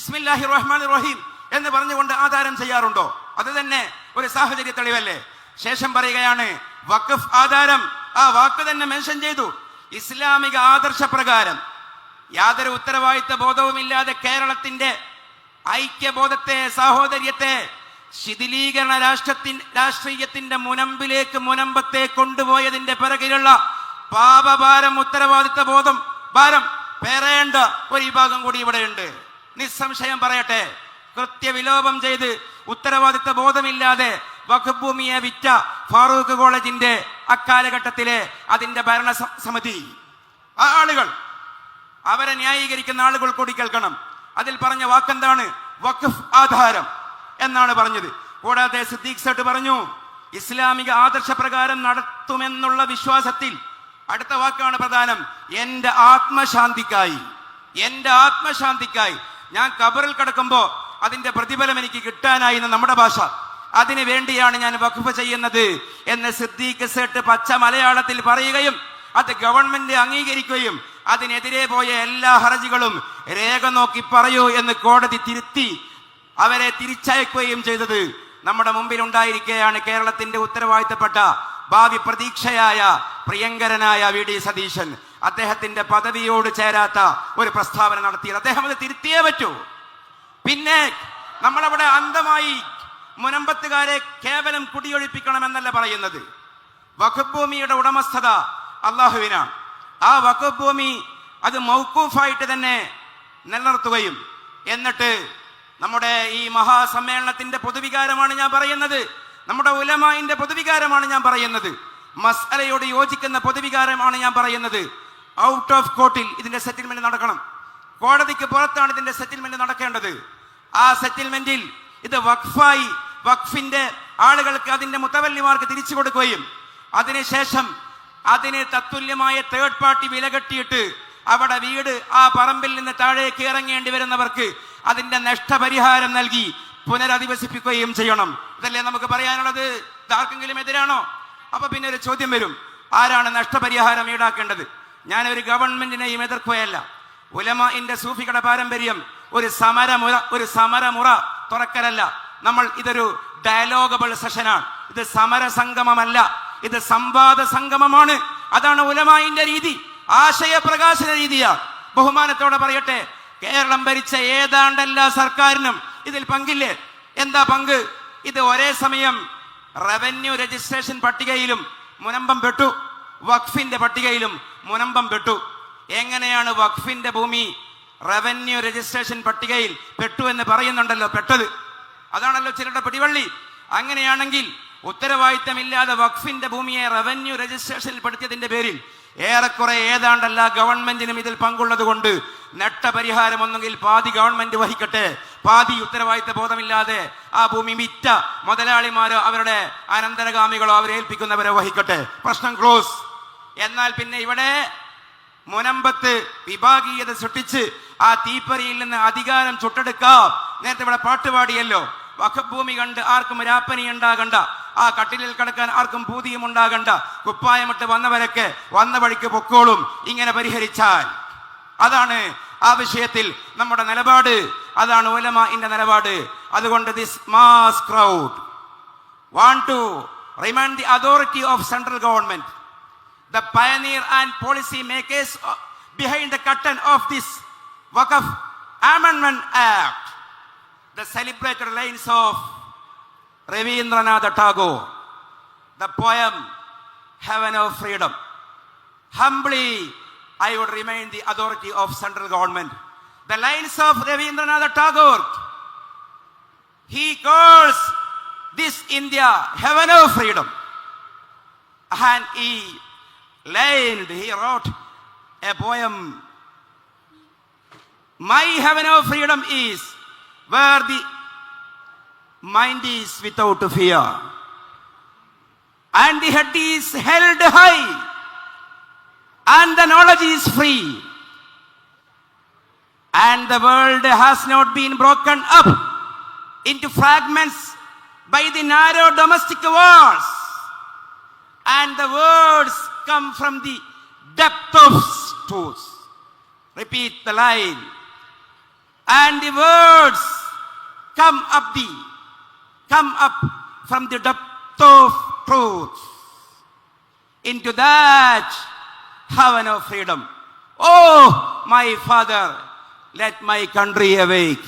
ബിസ്മില്ലാഹി റഹ്മാൻ റഹീം എന്ന് പറഞ്ഞുകൊണ്ട് ആധാരം ചെയ്യാറുണ്ടോ? അത് തന്നെ ഒരു സാഹചര്യ തെളിവല്ലേ? ശേഷം പറയുകയാണ് വഖഫ് ആധാരം. ആ വാക്ക് തന്നെ മെൻഷൻ ചെയ്തു. ഇസ്ലാമിക ആദർശ പ്രകാരം യാതൊരു ഉത്തരവാദിത്ത ബോധവുമില്ലാതെ കേരളത്തിന്റെ ഐക്യബോധത്തെ സാഹോദര്യത്തെ ശിഥിലീകരണ രാഷ്ട്രത്തിൻ രാഷ്ട്രീയത്തിന്റെ മുനമ്പിലേക്ക് മുനമ്പത്തെ കൊണ്ടുപോയതിന്റെ പിറകിലുള്ള പാപഭാരം ഉത്തരവാദിത്ത ബോധം ഭാരം പേറേണ്ട ഒരു വിഭാഗം കൂടി ഇവിടെയുണ്ട്. നിസ്സംശയം പറയട്ടെ. കൃത്യവിലോപം ചെയ്ത് ഉത്തരവാദിത്ത ബോധമില്ലാതെ വഖഭൂമിയെ ഭൂമിയെ വിറ്റ ഫാറൂഖ് കോളേജിന്റെ അക്കാലഘട്ടത്തിലെ അതിന്റെ ഭരണ സമിതി ആ ആളുകൾ അവരെ ന്യായീകരിക്കുന്ന ആളുകൾ കൂടി കേൾക്കണം. അതിൽ പറഞ്ഞ വാക്കെന്താണ്? വഖഫ് ആധാരം എന്നാണ് പറഞ്ഞത്. കൂടാതെ സിദ്ദീഖ് സട്ട് പറഞ്ഞു ഇസ്ലാമിക ആദർശപ്രകാരം നടത്തുമെന്നുള്ള വിശ്വാസത്തിൽ അടുത്ത വാക്കാണ് പ്രധാനം എന്റെ ആത്മശാന്തിക്കായി. എന്റെ ആത്മശാന്തിക്കായി. ഞാൻ കബറിൽ കിടക്കുമ്പോ അതിന്റെ പ്രതിഫലം എനിക്ക് കിട്ടാനായി എന്ന് നമ്മുടെ ഭാഷ. അതിനു വേണ്ടിയാണ് ഞാൻ വഖഫ് ചെയ്യുന്നത് എന്ന് സിദ്ദീഖ് സേട്ട് പച്ച മലയാളത്തിൽ പറയുകയും അത് ഗവൺമെന്റ് അംഗീകരിക്കുകയും അതിനെതിരെ പോയ എല്ലാ ഹർജികളും രേഖ നോക്കി പറയൂ എന്ന് കോടതി തിരുത്തി അവരെ തിരിച്ചയക്കുകയും ചെയ്തത്. നമ്മുടെ മുമ്പിൽ ഉണ്ടായിരിക്കുകയാണ് കേരളത്തിന്റെ ഉത്തരവാദിത്തപ്പെട്ട ഭാവി പ്രതീക്ഷയായ പ്രിയങ്കരനായ വി ഡി സതീശൻ. അദ്ദേഹത്തിന്റെ പദവിയോട് ചേരാത്ത ഒരു പ്രസ്താവന നടത്തിയത്. അദ്ദേഹം അത് തിരുത്തിയേ പറ്റൂ. പിന്നെ നമ്മളവിടെ അന്ധമായി മുനമ്പത്തുകാരെ കേവലം കുടിയൊഴിപ്പിക്കണം എന്നല്ല പറയുന്നത്. വഖഫ് ഭൂമിയുടെ ഉടമസ്ഥത അള്ളാഹുവിനാണ്. ആ വഖഫ് ഭൂമി അത് മൗക്കൂഫായിട്ട് തന്നെ നിലനിർത്തുകയും എന്നിട്ട് നമ്മുടെ ഈ മഹാസമ്മേളനത്തിന്റെ പൊതുവികാരമാണ് ഞാൻ പറയുന്നത്. നമ്മുടെ ഉലമായിന്റെ പൊതുവികാരമാണ് ഞാൻ പറയുന്നത്. മസ്അലയോട് യോജിക്കുന്ന പൊതുവികാരമാണ് ഞാൻ പറയുന്നത്. ഔട്ട് ഓഫ് കോർട്ടിൽ ഇതിന്റെ സെറ്റിൽമെന്റ് നടക്കണം. കോടതിക്ക് പുറത്താണ് ഇതിന്റെ സെറ്റിൽമെന്റ് നടക്കേണ്ടത്. ആ സെറ്റിൽമെന്റിൽ ഇത് വഖഫായി വഖഫിന്റെ ആളുകൾക്ക് അതിന്റെ മുത്തവല്ലിമാർക്ക് തിരിച്ചു കൊടുക്കുകയും അതിനുശേഷം അതിന് തത്തുല്യമായ തേർഡ് പാർട്ടി വില കെട്ടിയിട്ട് അവിടെ വീട് ആ പറമ്പിൽ നിന്ന് താഴേക്ക് ഇറങ്ങേണ്ടി വരുന്നവർക്ക് അതിന്റെ നഷ്ടപരിഹാരം നൽകി പുനരധിവസിപ്പിക്കുകയും ചെയ്യണം. ഇതല്ലേ നമുക്ക് പറയാനുള്ളത്? ഇതാർക്കെങ്കിലും എതിരാണോ? അപ്പൊ പിന്നെ ഒരു ചോദ്യം വരും. ആരാണ് നഷ്ടപരിഹാരം ഈടാക്കേണ്ടത്? ഞാൻ ഒരു ഗവൺമെന്റിനെയും എതിർക്കുകയല്ല. ഉലമാന്റെ സൂഫികളുടെ പാരമ്പര്യം ഒരു സമരമുറ ഒരു സമരമുറ തുറക്കലല്ല. നമ്മൾ ഇതൊരു ഡയലോഗബിൾ സെഷനാണ്. ഇത് സമര സംഗമമല്ല. ഇത് സംവാദ സംഗമമാണ്. അതാണ് ഉലമായിന്റെ രീതി. ആശയ പ്രകാശന രീതിയാണ്. ബഹുമാനത്തോടെ പറയട്ടെ കേരളം ഭരിച്ച ഏതാണ്ട് എല്ലാ സർക്കാരിനും ഇതിൽ പങ്കില്ലേ? എന്താ പങ്ക്? ഇത് ഒരേ സമയം റവന്യൂ രജിസ്ട്രേഷൻ പട്ടികയിലും മുനമ്പം പെട്ടു. വഖഫിന്റെ പട്ടികയിലും മുനമ്പം പെട്ടു. എങ്ങനെയാണ് വഖഫിന്റെ ഭൂമി റവന്യൂ രജിസ്ട്രേഷൻ പട്ടികയിൽ പെട്ടു എന്ന് പറയുന്നുണ്ടല്ലോ പെട്ടത്. അതാണല്ലോ ചിലരുടെ പിടിവള്ളി. അങ്ങനെയാണെങ്കിൽ ഉത്തരവാദിത്തമില്ലാതെ വഖഫിന്റെ ഭൂമിയെ റവന്യൂ രജിസ്ട്രേഷനിൽ പെടുത്തിയതിന്റെ പേരിൽ ഏറെക്കുറെ ഏതാണ്ടല്ല ഗവൺമെന്റിനും ഇതിൽ പങ്കുള്ളത് കൊണ്ട് നഷ്ടപരിഹാരം ഒന്നെങ്കിൽ പാതി ഗവൺമെന്റ് വഹിക്കട്ടെ പാതി ഉത്തരവാദിത്ത ബോധമില്ലാതെ ആ ഭൂമി മിറ്റ മുതലാളിമാരോ അവരുടെ അനന്തരഗാമികളോ അവരേൽപ്പിക്കുന്നവരോ വഹിക്കട്ടെ. പ്രശ്നം ക്ലോസ്. എന്നാൽ പിന്നെ ഇവിടെ മുനമ്പത്ത് വിഭാഗീയത സൃഷ്ടിച്ച് ആ തീപ്പറിയിൽ നിന്ന് അധികാരം ചുട്ടെടുക്കാം. നേരത്തെ ഇവിടെ പാട്ടുപാടിയല്ലോ വഖഭൂമി ഭൂമി കണ്ട് ആർക്കും രാപ്പനി ഉണ്ടാകണ്ട. ആ കട്ടിലിൽ കിടക്കാൻ ആർക്കും പൂതിയും ഉണ്ടാകണ്ട. കുപ്പായമിട്ട് വന്നവരൊക്കെ വന്ന വഴിക്ക് പൊക്കോളും. ഇങ്ങനെ പരിഹരിച്ചാൽ. അതാണ് ആ വിഷയത്തിൽ നമ്മുടെ നിലപാട്. അതാണ് ഓലമ ഇന്റെ നിലപാട്. അതുകൊണ്ട് this mass crowd want to remind the authority of central government, the pioneer and policy makers uh, behind the curtain of this Wakaf Amendment Act, the celebrated lines of Ravindranath Tagore, the poem Heaven of Freedom. Humbly, I would remind the authority of central government. The lines of Ravindranath Tagore, he calls this India heaven of freedom. And he lined, he wrote a poem. My heaven of freedom is where the mind is without fear, and the head is held high, and the knowledge is free, and the world has not been broken up into fragments by the narrow domestic walls. And the words come from the depth of stores. Repeat the line. and the words come up the come up from the depth of truth into that heaven of freedom. Oh, my father, let my country awake.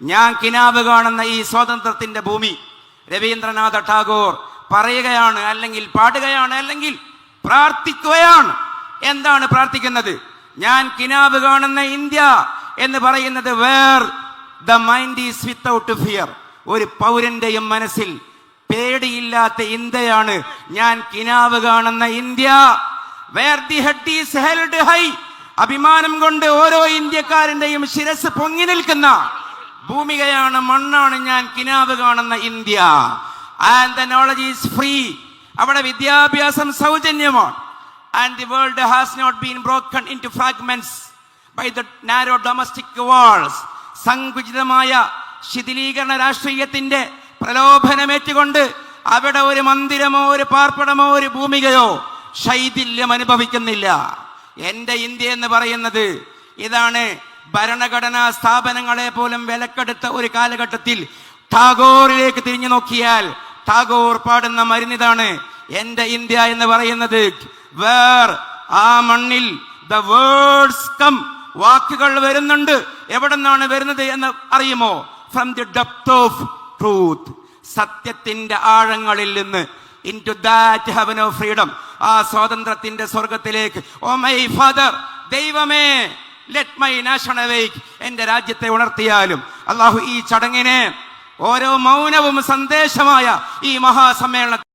ഞാൻ കിനാവ് കാണുന്ന ഈ സ്വാതന്ത്ര്യത്തിന്റെ ഭൂമി രവീന്ദ്രനാഥ ടാഗോർ പറയുകയാണ് അല്ലെങ്കിൽ പാടുകയാണ് അല്ലെങ്കിൽ പ്രാർത്ഥിക്കുകയാണ്. എന്താണ് പ്രാർത്ഥിക്കുന്നത്? ഞാൻ കിനാബ് കാണുന്ന ഇന്ത്യ എന്ന് പറയുന്നത് where the mind is without fear. ഒരു പൗരന്റെയും മനസ്സിൽ പേടിയില്ലാത്ത ഇന്ത്യയാണ്. ഞാൻ കിനാവ് കാണുന്ന India. Where the head is held high അഭിമാനം കൊണ്ട് ഓരോ ഇന്ത്യക്കാരന്റെയും ശിരസ് പൊങ്ങി നിൽക്കുന്ന ഭൂമികയാണ് മണ്ണാണ് ഞാൻ കിനാവ് കാണുന്ന India. And the knowledge is free അവിടെ വിദ്യാഭ്യാസം സൗജന്യമാണ്. And the world has not been broken into fragments by the narrow domestic walls സങ്കുചിതമായ ശിഥിലീകരണ രാഷ്ട്രീയത്തിന്റെ പ്രലോഭനമേറ്റുകൊണ്ട് അവിടെ ഒരു മന്ദിരമോ ഒരു പാർപ്പിടമോ ഒരു ഭൂമികയോ ശൈഥില്യം അനുഭവിക്കുന്നില്ല. എന്റെ ഇന്ത്യ എന്ന് പറയുന്നത് ഇതാണ് ഭരണഘടനാ സ്ഥാപനങ്ങളെ പോലും വിലക്കെടുത്ത ഒരു കാലഘട്ടത്തിൽ ടാഗോറിലേക്ക് തിരിഞ്ഞു നോക്കിയാൽ ടാഗോർ പാടുന്ന മരുന്നിതാണ് എന്റെ ഇന്ത്യ എന്ന് പറയുന്നത്. വേർ ആ മണ്ണിൽ ദ വേർഡ്സ് കം വാക്കുകൾ വരുന്നുണ്ട്. എവിടെ നിന്നാണ് വരുന്നത് എന്ന് അറിയുമോ? From the depth of truth സത്യത്തിന്റെ ആഴങ്ങളിൽ നിന്ന് into that heaven of freedom ആ സ്വാതന്ത്ര്യത്തിന്റെ സ്വർഗത്തിലേക്ക് ഓ മൈ ഫാദർ ദൈവമേ ലെറ്റ് മൈ നാഷണൽ എന്റെ രാജ്യത്തെ ഉണർത്തിയാലും. അള്ളാഹു ഈ ചടങ്ങിനെ ഓരോ മൗനവും സന്ദേശമായ ഈ മഹാസമ്മേളന